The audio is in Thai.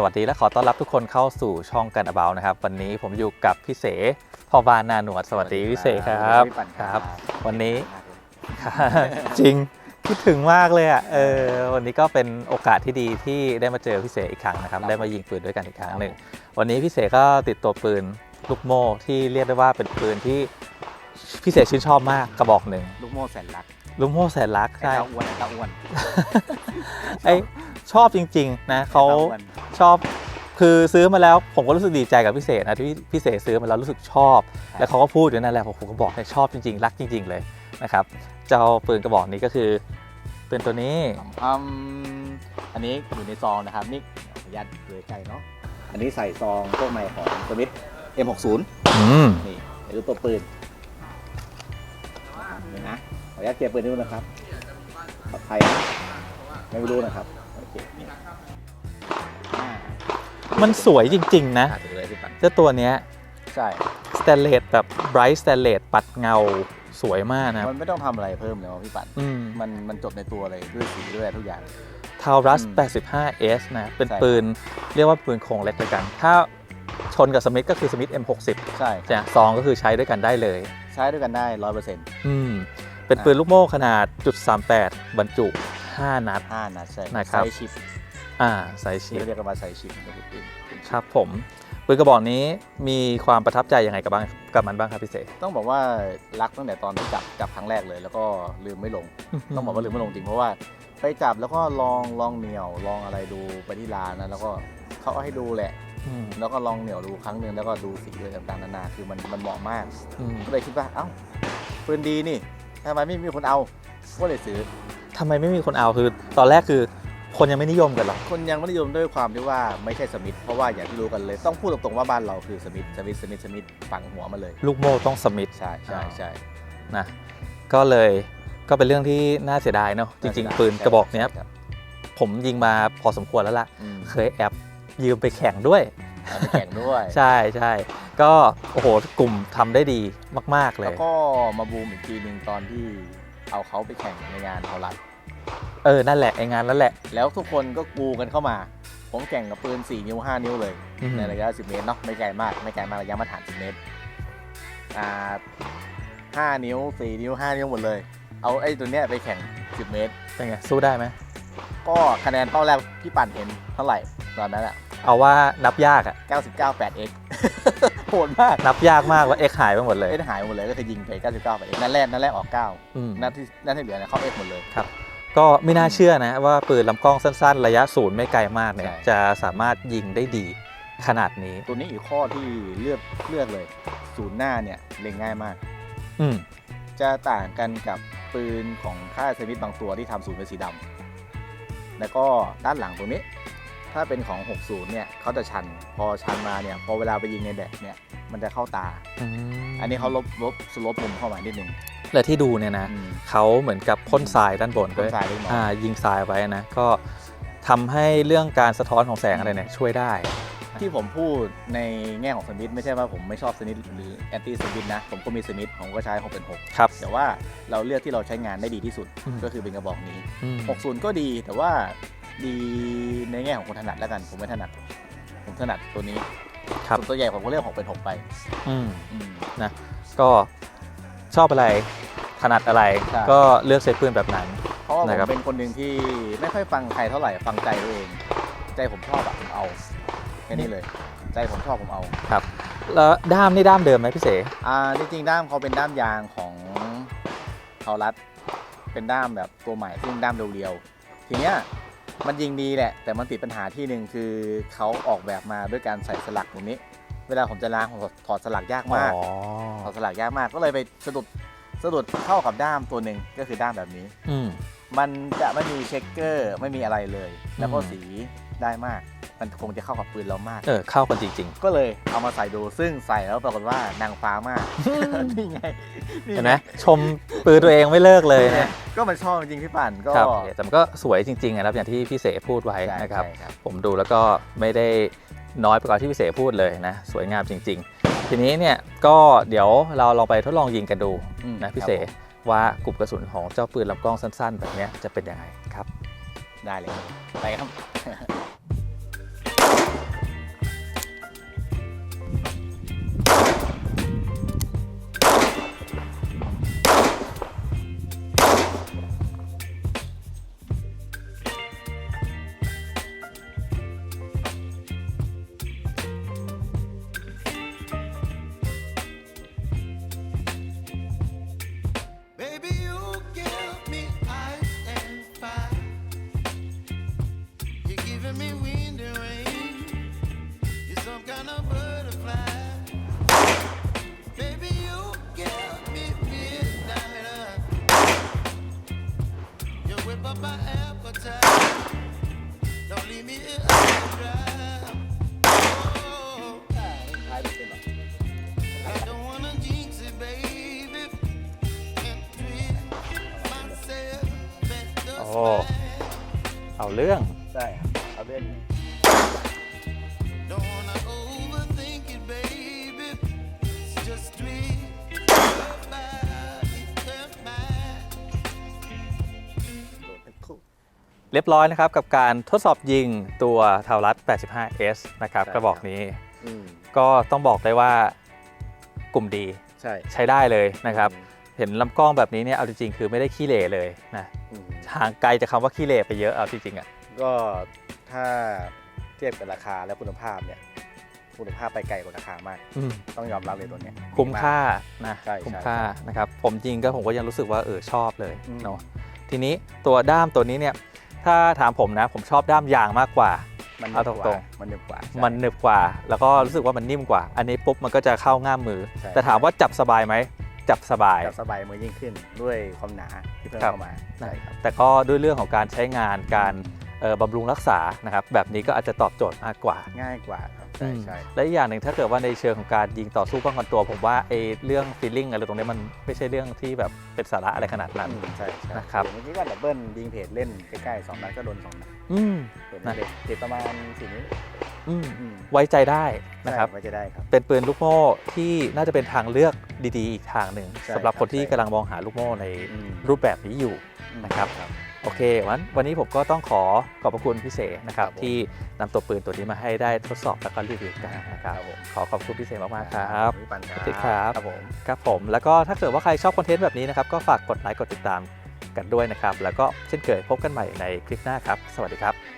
สวัสดีและขอต้อนรับทุกคนเข้าสู่ช่องกันอ b บ u นะครับ วันนี้ผมอยู่กับพี่เสพ่อบานนาหนวด สวัสดีพี่เสครับพี่ปั่นครับวันนี้มากเลยจริงคิดถึงมากเลยอะเออวันนี้ก็เป็นโอกาสที่ดีที่ได้มาเจอพี่เสอีกครั้งนะครับได้มายิงปืนด้วยกันอีกครั้งหนึ่งวันนี้พี่เสก็ติดตัวปืนลูกโม่ที่เรียกได้ว่าเป็นปืนที่พี่เสชื่นชอบมากกระบอกหนึ่งลูกโม่แสนรักลูกโม่แสนรักไอ้ใช่เต้าอ้วนไอ้เต้าอ้วนไอ ชอบจริงๆนะเขาไอ้ต้อ้วนชอบคือซื้อมาแล้วผมก็รู้สึกดีใจกับพี่เศษนะที่พี่เศษซื้อมาแล้วรู้สึกชอบ แล้วเขาก็พูดอยู่นั่นแหละผมก็บอกให้ชอบจริงๆ รักจริง ๆ เลยนะครับเจ้าปืนกระบอกนี้ก็คือเป็นตัวนี้อืมอันนี้อยู่ในซองนะครับนี่ขออนุญาตดูใกล้ๆเนาะอันนี้ใส่ซองพวกใหม่ของสมิธ M60 อืมนี่เดี๋ยวดูตัวปืนนี่นะขออนุญาตเก็บปืนด้วยนะครับปลอดภัยนะไม่รู้นะครับ โอเคนี่อ่ามันสวยจริง ๆ นะอ่าถือเลยพี่ปันเจ้าตัวเนี้ยใช่ สแตนเลสแบบไบรท์สแตนเลสปัดเงาสวยมากนะครับมันไม่ต้องทำอะไรเพิ่มเลยว่ะพี่ปันอืม มันมันจบในตัวเลยด้วยสีด้วยทุกอย่าง ทาวรัส อืม 85S นะ เป็นใช่ ปืน เรียกว่าปืนโครงเล็กด้วยกัน ถ้าชนกับสมิธก็คือสมิธ M60 ใช่จะซองก็คือใช้ด้วยกันได้เลย ใช้ด้วยกันได้ร้อยเปอร์เซ็นต์ อืม เป็นอะปืนลูกโม่ขนาดจุด38บรรจุ 5 นัด ห้านัดใช่นะครับ ไซส์ชิปอ่าใส่ที่ชิปเขาเรียกกันว่าไซส์ชิปก็คือปืนปืนครับผมปืนกระบอกนี้มีความประทับใจยังไงกับบ้างกับมันบ้างครับพี่เสกต้องบอกว่ารักตั้งแต่ตอนที่จับจับครั้งแรกเลย แล้วก็ลืมไม่ลง ต้องบอกว่าลืมไม่ลงจริงเพราะว่าไปจับแล้วก็ลองลองเหนียวลองอะไรดูไปที่ร้านนะแล้วก็เขาเอาให้ดูแหละ อืมแล้วก็ลองเหนียวดูครั้งหนึ่งแล้วก็ดูสีด้วยต่างๆนานาคือมันมันเหมาะมาก อืม ก็เลยคิดว่าเอ้าปืนดีนี่ทำไมไม่มีคนเอาก็เลยซื้อ ทำไมไม่มีคนเอาคือตอนแรกคือคนยังไม่นิยมกันหรอกคนยังไม่นิยมด้วยความที่ว่าไม่ใช่สมิธเพราะว่าอย่างที่รู้กันเลยต้องพูดตรงๆว่าบ้านเราคือสมิธสมิธสมิธสมิธฝังหัวมาเลยลูกโม่ต้องสมิธใช่ใช่ใช่นะก็เลยก็เป็นเรื่องที่น่าเสียดายเนาะจริง ๆ ปืนกระบอกเนี้ยใช่ครับผมยิงมาพอสมควรแล้วล่ะอืมเคยแอบยืมไปแข่งด้วยเอาไปแข่งด้วย ใช่ใช่ก็โอ้โหกลุ่มทำได้ดีมาก ๆ เลแล้ยวก็มาบูมอีกทีหนึ่งตอนที่เอาเขาไปแข่งในงานเทารัดเออนั่นแหละไองานนั่นแหละ แล้วทุกคนก็กรูกันเข้ามา ผมแข่งกับปืน 4 นิ้ว 5 นิ้วเลย อืมในระยะ 10 เมตรเนาะไม่ไกลมากไม่ไกลมากระยะมาตรฐาน 10 เมตรอ่า5นิ้ว 4 นิ้ว 5 นิ้วหมดเลย เอาไอ้ตัวเนี้ยไปแข่ง 10 เมตร เป็นไงสู้ได้ไหมก็คะแนนเป้าแรกพี่ปั่นเห็นเท่าไหร่ตอนนั้นอะเอาว่านับยากอะ99 8x โหดมากนับยากมากว่าเอ็กหายไปหมดเลย เอ็หายหมดเลยก็คือยิงไป 99 8x นัดแรกนัดแรกออกอืม9นัดที่นัดที่เหลือเนี่ยเข้า x หมดเลย ก็ไม่น่าเชื่อนะว่าปืนลำกล้องสั้นๆ ระยะศูนย์ไม่ไกลมากเนี่ย ใช่ จะสามารถยิงได้ดีขนาดนี้ ตัวนี้อีกข้อที่เลือกเลือกเลย ศูนย์หน้าเนี่ยเล็งง่ายมาก อืมจะต่างกันกับปืนของค่ายสมิธบางตัวที่ทำศูนย์เป็นสีดำแล้วก็ด้านหลังตรงนี้ ถ้าเป็นของ 60 เนี่ยเขาจะชัน พอชันมาเนี่ย พอเวลาไปยิงในแดดเนี่ย มันจะเข้าตา อันนี้เขาลบลบสลบมุมเข้ามานิดนึง และที่ดูเนี่ยนะอืม เขาเหมือนกับพ่นทรายด้านบนต้ด้นวยสายเล็กน้อยอ่ายิงทรายไว้นะก็ทำให้เรื่องการสะท้อนของแสงอะไรเนี่ยช่วยได้ ที่ผมพูดในแง่ของสมิธไม่ใช่ว่าผมไม่ชอบสมิธหรือแอนตี้สมิธนะ ผมก็มีสมิธผมก็ใช้6เป็น6ครับแต่ว่าเราเลือกที่เราใช้งานได้ดีที่สุดอืม ก็คือเป็นกระบอกนี้ อืม60 ก็ดีแต่ว่า ดีในแง่ของคนถนัดแล้วกันผมไม่ถนัด ผมถนัดตัวนี้ครับ ส่วนตัวใหญ่ผมก็เลือก6เป็น6ไปอืมอืม ก็ชอบอะไรถนัดอะไร ใช่ ก็เลือกใช้ปืนแบบนั้น เพราะว่าผนะครับ มเป็นคนหนึ่งที่ไม่ค่อยฟังใครเท่าไหร่ฟังใจตัวเอง ใจผมชอบอะผมเอาแค่นี้เลย ใจผมชอบผมเอาครับแล้วด้ามนี่ด้ามเดิมไหมพี่เส อ่าจริงๆด้ามเขาเป็นด้ามยางของเขารัดเป็นด้ามแบบตัวใหม่ซึ่งด้ามเรียวๆทีเนี้ย มันยิงดีแหละ แต่มันติดปัญหาที่หนึ่งคือเขาออกแบบมาด้วยการใส่สลักตรงนี้ เวลาผมจะล้างผมถอดสลักยากมากอ๋อถอดสลักยากมากก็เลยไปสะดุดสะดุดเข้ากับด้ามตัวหนึ่งก็คือด้ามแบบนี้ อืมมันจะไม่มีเช็คเกอร์ไม่มีอะไรเลย แล้วก็อืมสี ได้มาก มันคงจะเข้ากับปืนเรามาก เออเข้ากันจริง ก็เลยเอามาใส่ดูซึ่งใส่แล้วปรากฏว่านางฟ้ามากๆนี่ไงเห็นไหมชมปืนตัวเองไม่เลิกเลยนี่ไงนะก็มันชอบจริงๆพี่ปั่นก็ครับแต่มันก็สวยจริงๆนะครับอย่างที่พี่เสพูดไว้ใช่นะครับ ใช่ครับ ผมดูแล้วก็ไม่ได้น้อยไปกว่าที่พี่เสพูดเลยนะ สวยงามจริง ๆ ทีนี้เนี่ยก็เดี๋ยวเราลองไปทดลองยิงกันดูอืมนะพี่ครับเสผมว่ากลุ่มกระสุนของเจ้าปืนลำกล้องสั้น ๆ แบบเนี้ยจะเป็นยังไงครับได้เลยไปครับ เอาเรื่อง ใช่ครับเอาเล่น Don't wanna overthink it, baby. It's just treat your body, your mind. โดดเป็นคู่เรียบร้อยนะครับกับการทดสอบยิงตัวทาวรัส 85S นะครับใช่กระบอกนี้อืมก็ต้องบอกได้ว่ากลุ่มดีใช่ใช้ได้เลยนะครับ เห็นลำกล้องแบบนี้เนี่ยเอาจริงๆคือไม่ได้ขี้เหร่เลยนะอืม ห่างไกลจากคำว่าขี้เหร่ไปเยอะเอาจริงๆอะก็ถ้าเทียบกับราคาและคุณภาพเนี่ยคุณภาพไปไกลกว่าราคามาก อืมต้องยอมรับเลยตัวเนี้ย คุ้มค่านะใช่คุ้มใช่ค่านะครับผมจริงก็ผมก็ยังรู้สึกว่าเออชอบเลยอืม เนาะทีนี้ตัวด้ามตัวนี้เนี่ยถ้าถามผมนะผมชอบด้ามยางมากกว่า มันหเอานึบตกรว่างมันหนึบกว่าใช่ มันหนึบกว่า แล้วก็รู้สึกว่ามันนิ่มกว่า อันนี้ปุ๊บมันก็จะเข้าง่ามมือ ใช่ แต่ถามว่าจับสบายไหม จับสบาย จับสบายมือยิ่งขึ้นด้วยความหนาที่เพิ่มครับเข้ามาใช่ครับแต่ก็ด้วยเรื่องของการใช้งานการเอ่อบำรุงรักษานะครับแบบนี้ก็อาจจะตอบโจทย์มากกว่า ง่ายกว่าครับใช่ใช่และอีกอย่างหนึ่งถ้าเกิดว่าในเชิงของการยิงต่อสู้ป้องกันตัว ผมว่าไอ้เรื่องฟีลลิ่งอะไรตรงนี้มันไม่ใช่เรื่องที่แบบเป็นสาระอะไรขนาดนั้นอืมใช่ใช่นะครับเมื่อกี้ก็ดับเบิลยิงเพจเล่นใกล้ๆสองนัดก็โดนสองนัดอืมเห็นนะเด็กเด็กประมาณสี่นิ้วอืมอืมไว้ใจได้นะครับใช่ไว้จะได้ครับเป็นปืนลูกโม่ที่น่าจะเป็นทางเลือก ดีๆ อีกทางหนึ่งใช่สำหรับครับคนที่ใช่กำลังมองหาลูกโม่ในอืมรูปแบบนี้อยู่นะครับโอเควันวันนี้ผมก็ต้องขอขอบพระคุณพี่เสนะครับครับผมที่นำตัวปืนตัวนี้มาให้ได้ทดสอบแล้วก็รีวิวกันนะครับครับผมขอขอบคุณพี่เสมากๆครับพี่ปันคสรับวัสดีครับครับผมครับผม แล้วก็ถ้าเกิดว่าใครชอบคอนเทนต์แบบนี้นะครับก็ฝากกดไลค์กดติดตามกันด้วยนะครับ แล้วก็เช่นเคยพบกันใหม่ในคลิปหน้าครับ สวัสดีครับ